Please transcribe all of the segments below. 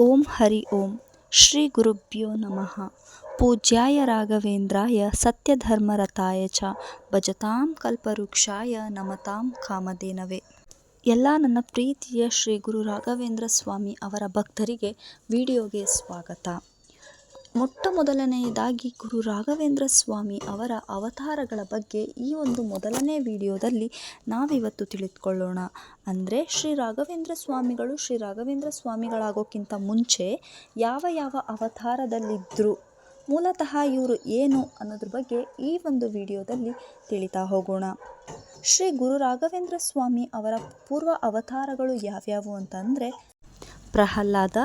ಓಂ ಹರಿ ಓಂ. ಶ್ರೀ ಗುರುಭ್ಯೋ ನಮಃ. ಪೂಜ್ಯಾಯ ರಾಘವೇಂದ್ರಾಯ ಸತ್ಯಧರ್ಮರತಾಯ ಚ. ಭಜತಾಂ ಕಲ್ಪವೃಕ್ಷಾಯ ನಮತಾಂ ಕಾಮಧೇನವೇ. ಎಲ್ಲ ನನ್ನ ಪ್ರೀತಿಯ ಶ್ರೀ ಗುರು ರಾಘವೇಂದ್ರ ಸ್ವಾಮಿ ಅವರ ಭಕ್ತರಿಗೆ ವಿಡಿಯೋಗೆ ಸ್ವಾಗತ. ಮೊಟ್ಟ ಮೊದಲನೆಯದಾಗಿ ಗುರು ರಾಘವೇಂದ್ರ ಸ್ವಾಮಿ ಅವರ ಅವತಾರಗಳ ಬಗ್ಗೆ ಈ ಒಂದು ಮೊದಲನೇ ವಿಡಿಯೋದಲ್ಲಿ ನಾವಿವತ್ತು ತಿಳಿದುಕೊಳ್ಳೋಣ. ಅಂದರೆ ಶ್ರೀ ರಾಘವೇಂದ್ರ ಸ್ವಾಮಿಗಳು ಶ್ರೀ ರಾಘವೇಂದ್ರ ಸ್ವಾಮಿಗಳಾಗೋಕ್ಕಿಂತ ಮುಂಚೆ ಯಾವ ಯಾವ ಅವತಾರದಲ್ಲಿದ್ದರು ಮೂಲತಃ ಇವರು ಏನು ಅನ್ನೋದ್ರ ಬಗ್ಗೆ ಈ ಒಂದು ವಿಡಿಯೋದಲ್ಲಿ ತಿಳಿತಾ ಹೋಗೋಣ. ಶ್ರೀ ಗುರು ರಾಘವೇಂದ್ರ ಸ್ವಾಮಿ ಅವರ ಪೂರ್ವ ಅವತಾರಗಳು ಯಾವ್ಯಾವು ಅಂತಂದರೆ ಪ್ರಹ್ಲಾದ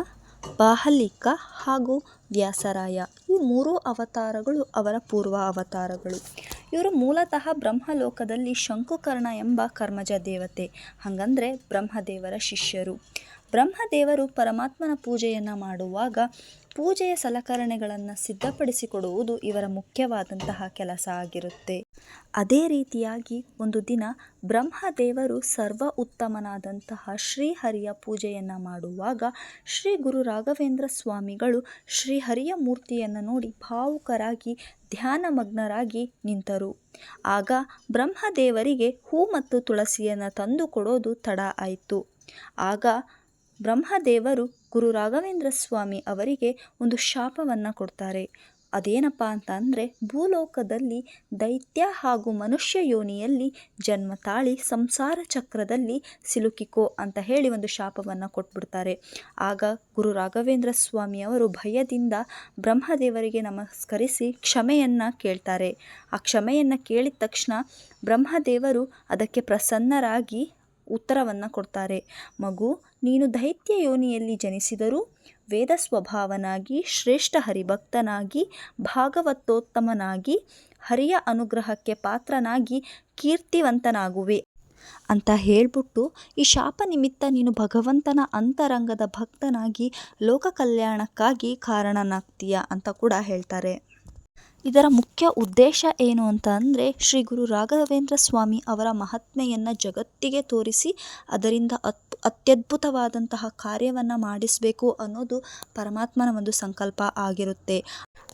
ಬಾಹಲಿಕ ಹಾಗೂ ವ್ಯಾಸರಾಯ. ಈ ಮೂರು ಅವತಾರಗಳು ಅವರ ಪೂರ್ವ ಅವತಾರಗಳು ಇವರು ಮೂಲತಃ ಬ್ರಹ್ಮಲೋಕದಲ್ಲಿ ಶಂಕುಕರ್ಣ ಎಂಬ ಕರ್ಮಜ ದೇವತೆ ಹಾಗಂದರೆ ಬ್ರಹ್ಮದೇವರ ಶಿಷ್ಯರು. ಬ್ರಹ್ಮದೇವರು ಪರಮಾತ್ಮನ ಪೂಜೆಯನ್ನು ಮಾಡುವಾಗ ಪೂಜೆಯ ಸಲಕರಣೆಗಳನ್ನು ಸಿದ್ಧಪಡಿಸಿಕೊಡುವುದು ಇವರ ಮುಖ್ಯವಾದಂತಹ ಕೆಲಸ ಆಗಿರುತ್ತೆ. ಅದೇ ರೀತಿಯಾಗಿ ಒಂದು ದಿನ ಬ್ರಹ್ಮದೇವರು ಸರ್ವ ಉತ್ತಮನಾದಂತಹ ಶ್ರೀಹರಿಯ ಪೂಜೆಯನ್ನು ಮಾಡುವಾಗ ಶ್ರೀ ಗುರು ರಾಘವೇಂದ್ರ ಸ್ವಾಮಿಗಳು ಶ್ರೀಹರಿಯ ಮೂರ್ತಿಯನ್ನು ನೋಡಿ ಭಾವುಕರಾಗಿ, ಧ್ಯಾನಮಗ್ನರಾಗಿ ನಿಂತರು. ಆಗ ಬ್ರಹ್ಮದೇವರಿಗೆ ಹೂ ಮತ್ತು ತುಳಸಿಯನ್ನು ತಂದು ಕೊಡೋದು ತಡ ಆಯಿತು. ಆಗ ಬ್ರಹ್ಮದೇವರು ಗುರು ರಾಘವೇಂದ್ರ ಸ್ವಾಮಿ ಅವರಿಗೆ ಒಂದು ಶಾಪವನ್ನು ಕೊಡ್ತಾರೆ. ಅದೇನಪ್ಪ ಅಂತ ಅಂದರೆ, ಭೂಲೋಕದಲ್ಲಿ ದೈತ್ಯ ಹಾಗೂ ಮನುಷ್ಯ ಯೋನಿಯಲ್ಲಿ ಜನ್ಮ ತಾಳಿ ಸಂಸಾರ ಚಕ್ರದಲ್ಲಿ ಸಿಲುಕಿಕೋ ಅಂತ ಹೇಳಿ ಒಂದು ಶಾಪವನ್ನು ಕೊಟ್ಬಿಡ್ತಾರೆ. ಆಗ ಗುರು ರಾಘವೇಂದ್ರ ಸ್ವಾಮಿ ಅವರು ಭಯದಿಂದ ಬ್ರಹ್ಮದೇವರಿಗೆ ನಮಸ್ಕರಿಸಿ ಕ್ಷಮೆಯನ್ನು ಕೇಳ್ತಾರೆ. ಆ ಕ್ಷಮೆಯನ್ನು ಕೇಳಿದ ತಕ್ಷಣ ಬ್ರಹ್ಮದೇವರು ಅದಕ್ಕೆ ಪ್ರಸನ್ನರಾಗಿ ಉತ್ತರವನ್ನು ಕೊಡ್ತಾರೆ. ಮಗು, ನೀನು ದೈತ್ಯ ಯೋನಿಯಲ್ಲಿ ಜನಿಸಿದರೂ ವೇದ ಸ್ವಭಾವನಾಗಿ ಶ್ರೇಷ್ಠ ಹರಿಭಕ್ತನಾಗಿ, ಭಾಗವತೋತ್ತಮನಾಗಿ, ಹರಿಯ ಅನುಗ್ರಹಕ್ಕೆ ಪಾತ್ರನಾಗಿ ಕೀರ್ತಿವಂತನಾಗುವೆ. ಅಂತ ಹೇಳ್ಬಿಟ್ಟು ಈ ಶಾಪ ನಿಮಿತ್ತ ನೀನು ಭಗವಂತನ ಅಂತರಂಗದ ಭಕ್ತನಾಗಿ ಲೋಕ ಕಲ್ಯಾಣಕ್ಕಾಗಿ ಕಾರಣನಾಗ್ತೀಯ ಅಂತ ಕೂಡ ಹೇಳ್ತಾರೆ. ಇದರ ಮುಖ್ಯ ಉದ್ದೇಶ ಏನು ಅಂತ ಅಂದರೆ ಶ್ರೀ ಗುರು ರಾಘವೇಂದ್ರ ಸ್ವಾಮಿ ಅವರ ಮಹಾತ್ಮೆಯನ್ನು ಜಗತ್ತಿಗೆ ತೋರಿಸಿ ಅದರಿಂದ ಅತ್ ಅತ್ಯದ್ಭುತವಾದಂತಹ ಕಾರ್ಯವನ್ನು ಮಾಡಿಸಬೇಕು ಅನ್ನೋದು ಪರಮಾತ್ಮನ ಒಂದು ಸಂಕಲ್ಪ ಆಗಿರುತ್ತೆ.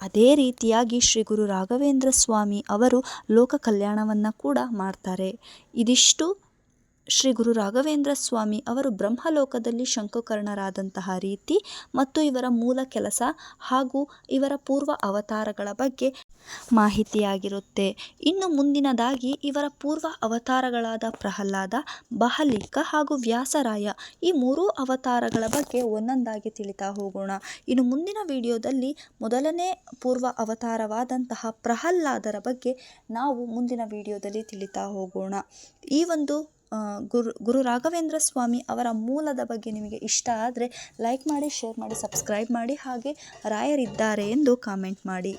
ಅದೇ ರೀತಿಯಾಗಿ ಶ್ರೀ ಗುರು ರಾಘವೇಂದ್ರ ಸ್ವಾಮಿ ಅವರು ಲೋಕ ಕಲ್ಯಾಣವನ್ನು ಕೂಡ ಮಾಡ್ತಾರೆ. ಇದಿಷ್ಟು ಶ್ರೀ ಗುರು ರಾಘವೇಂದ್ರ ಸ್ವಾಮಿ ಅವರು ಬ್ರಹ್ಮಲೋಕದಲ್ಲಿ ಶಂಕುಕರ್ಣರಾದಂತಹ ರೀತಿ ಮತ್ತು ಇವರ ಮೂಲ ಕೆಲಸ ಹಾಗೂ ಇವರ ಪೂರ್ವ ಅವತಾರಗಳ ಬಗ್ಗೆ ಮಾಹಿತಿಯಾಗಿರುತ್ತೆ. ಇನ್ನು ಮುಂದಿನದಾಗಿ ಇವರ ಪೂರ್ವ ಅವತಾರಗಳಾದ ಪ್ರಹ್ಲಾದ, ಬಹಲಿಕ ಹಾಗೂ ವ್ಯಾಸರಾಯ. ಈ ಮೂರೂ ಅವತಾರಗಳ ಬಗ್ಗೆ ಒಂದೊಂದಾಗಿ ತಿಳಿತಾ ಹೋಗೋಣ. ಇನ್ನು ಮುಂದಿನ ವಿಡಿಯೋದಲ್ಲಿ ಮೊದಲನೇ ಪೂರ್ವ ಅವತಾರವಾದಂತಹ ಪ್ರಹ್ಲಾದರ ಬಗ್ಗೆ ನಾವು ಮುಂದಿನ ವಿಡಿಯೋದಲ್ಲಿ ತಿಳಿತಾ ಹೋಗೋಣ. ಈ ಒಂದು ಗುರು ಗುರು ರಾಘವೇಂದ್ರ ಸ್ವಾಮಿ ಅವರ ಮೂಲದ ಬಗ್ಗೆ ನಿಮಗೆ ಇಷ್ಟ ಆದರೆ ಲೈಕ್ ಮಾಡಿ, ಶೇರ್ ಮಾಡಿ, ಸಬ್ಸ್ಕ್ರೈಬ್ ಮಾಡಿ ಹಾಗೆ ರಾಯರಿದ್ದಾರೆ ಎಂದು ಕಾಮೆಂಟ್ ಮಾಡಿ.